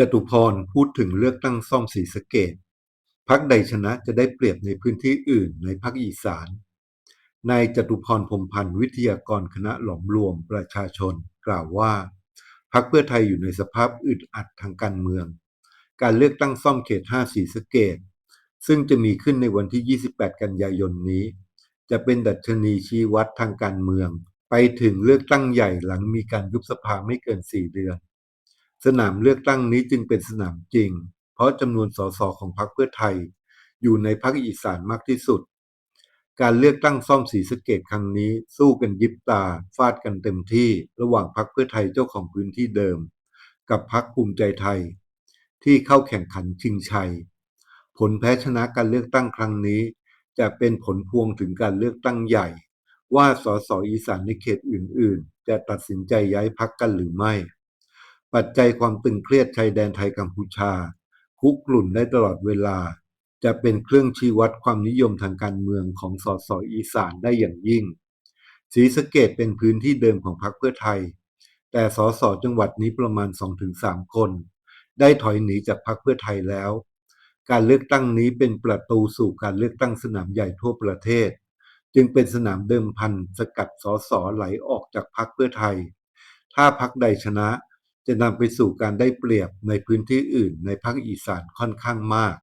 จตุพรพูดถึงเลือกตั้งซ่อมศรีสะเกษพักใดชนะจะได้เปรียบในพื้นที่อื่นในภาคอีสาน นายจตุพรพรมพันธ์วิทยากรคณะหลอมรวมประชาชน กล่าวว่าพักเพื่อไทยอยู่ในสภาพอึดอัดทางการเมือง การเลือกตั้งซ่อมเขต 5 สีสะเกตซึ่งจะมีขึ้นในวันที่ 28 กันยายนนี้ จะเป็นดัชนีชี้วัดทางการเมือง ไปถึงเลือกตั้งใหญ่หลังมีการยุบสภาไม่เกิน 4 เดือน สนามเลือกตั้งนี้จึงเป็นสนามจริง เพราะจำนวนสสของพรรคเพื่อไทย อยู่ในภาคอีสานมากที่สุด การเลือกตั้งซ่อมสีสเกตครั้งนี้ สู้กันยิบตาฟาดกันเต็มที่ระหว่างพรรคเพื่อไทยเจ้าของพื้นที่เดิม กับพรรคภูมิใจไทย ที่เข้าแข่งขันชิงชัย ผลแพ้ชนะการเลือกตั้งครั้งนี้ จะเป็นผลพวงถึงการเลือกตั้งใหญ่ ว่าสสอีสานในเขตอื่น ๆ จะตัดสินใจย้ายพักกันหรือไม่ ปัจจัยความตึงเครียดชายแดนไทยกัมพูชา คุกรุ่นได้ตลอดเวลา จะเป็นเครื่องชี้วัดความนิยมทางการเมืองของสสอีสานได้อย่างยิ่งศรีสะเกดเป็นพื้นที่เดิมของพรรคเพื่อไทย แต่สสจังหวัดนี้ประมาณ 2-3 คน ได้ถอยหนีจากพรรคเพื่อไทยแล้ว การเลือกตั้งนี้เป็นประตูสู่การเลือกตั้งสนามใหญ่ทั่วประเทศ จึงเป็นสนามเดิมพันสกัดสสไหลออกจากพรรคเพื่อไทย ถ้าพรรคใดชนะ จะนำไปสู่การได้เปรียบในพื้นที่อื่นในภาคอีสานค่อนข้างมาก